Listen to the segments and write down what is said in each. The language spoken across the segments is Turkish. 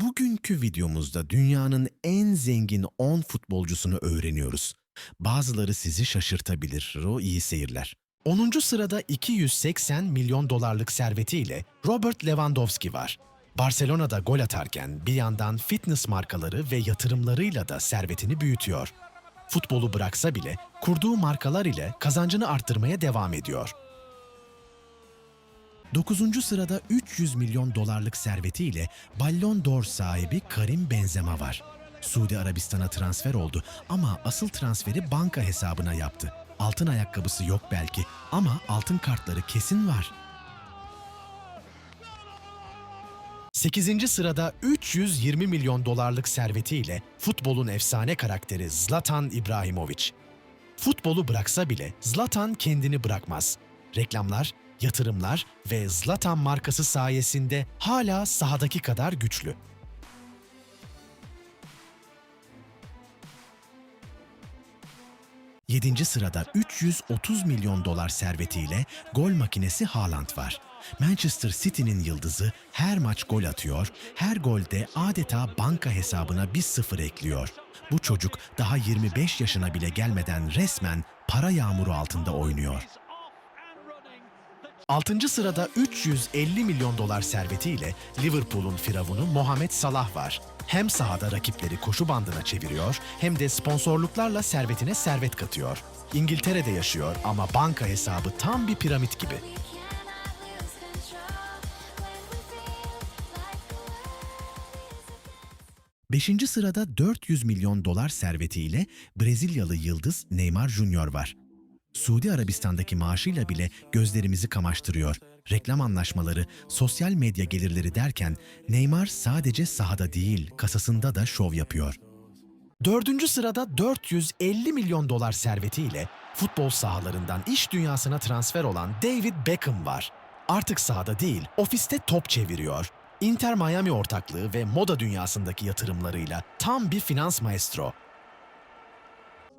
Bugünkü videomuzda dünyanın en zengin 10 futbolcusunu öğreniyoruz. Bazıları sizi şaşırtabilir. O iyi seyirler. 10. sırada 280 milyon dolarlık servetiyle Robert Lewandowski var. Barcelona'da gol atarken bir yandan fitness markaları ve yatırımlarıyla da servetini büyütüyor. Futbolu bıraksa bile kurduğu markalar ile kazancını arttırmaya devam ediyor. 9. sırada 300 milyon dolarlık servetiyle Ballon d'Or sahibi Karim Benzema var. Suudi Arabistan'a transfer oldu ama asıl transferi banka hesabına yaptı. Altın ayakkabısı yok belki ama altın kartları kesin var. 8. sırada 320 milyon dolarlık servetiyle futbolun efsane karakteri Zlatan İbrahimovic. Futbolu bıraksa bile Zlatan kendini bırakmaz. Reklamlar, yatırımlar ve Zlatan markası sayesinde hala sahadaki kadar güçlü. Yedinci sırada 330 milyon dolar servetiyle gol makinesi Haaland var. Manchester City'nin yıldızı her maç gol atıyor, her golde adeta banka hesabına bir sıfır ekliyor. Bu çocuk daha 25 yaşına bile gelmeden resmen para yağmuru altında oynuyor. 6. sırada 350 milyon dolar servetiyle Liverpool'un firavunu Mohamed Salah var. Hem sahada rakipleri koşu bandına çeviriyor hem de sponsorluklarla servetine servet katıyor. İngiltere'de yaşıyor ama banka hesabı tam bir piramit gibi. Beşinci sırada 400 milyon dolar servetiyle Brezilyalı yıldız Neymar Junior var. Suudi Arabistan'daki maaşıyla bile gözlerimizi kamaştırıyor. Reklam anlaşmaları, sosyal medya gelirleri derken Neymar sadece sahada değil, kasasında da şov yapıyor. Dördüncü sırada 450 milyon dolar servetiyle futbol sahalarından iş dünyasına transfer olan David Beckham var. Artık sahada değil, ofiste top çeviriyor. Inter Miami ortaklığı ve moda dünyasındaki yatırımlarıyla tam bir finans maestro.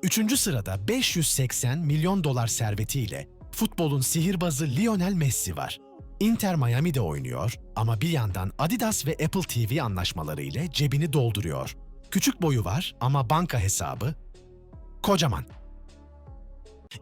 Üçüncü sırada 580 milyon dolar servetiyle futbolun sihirbazı Lionel Messi var. Inter Miami'de oynuyor ama bir yandan Adidas ve Apple TV anlaşmaları ile cebini dolduruyor. Küçük boyu var ama banka hesabı kocaman.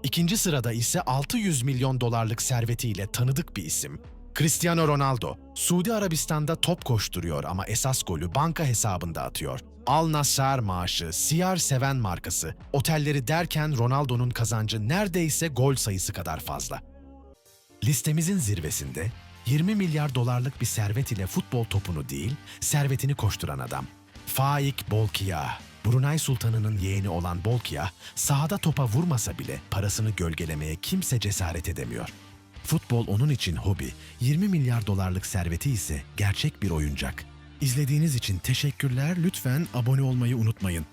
İkinci sırada ise 600 milyon dolarlık servetiyle tanıdık bir isim. Cristiano Ronaldo, Suudi Arabistan'da top koşturuyor ama esas golü banka hesabında atıyor. Al Nassr maaşı, CR7 markası, otelleri derken Ronaldo'nun kazancı neredeyse gol sayısı kadar fazla. Listemizin zirvesinde 20 milyar dolarlık bir servet ile futbol topunu değil, servetini koşturan adam. Faik Bolkiah. Brunei Sultanı'nın yeğeni olan Bolkiah, sahada topa vurmasa bile parasını gölgelemeye kimse cesaret edemiyor. Futbol onun için hobi, 20 milyar dolarlık serveti ise gerçek bir oyuncak. İzlediğiniz için teşekkürler. Lütfen abone olmayı unutmayın.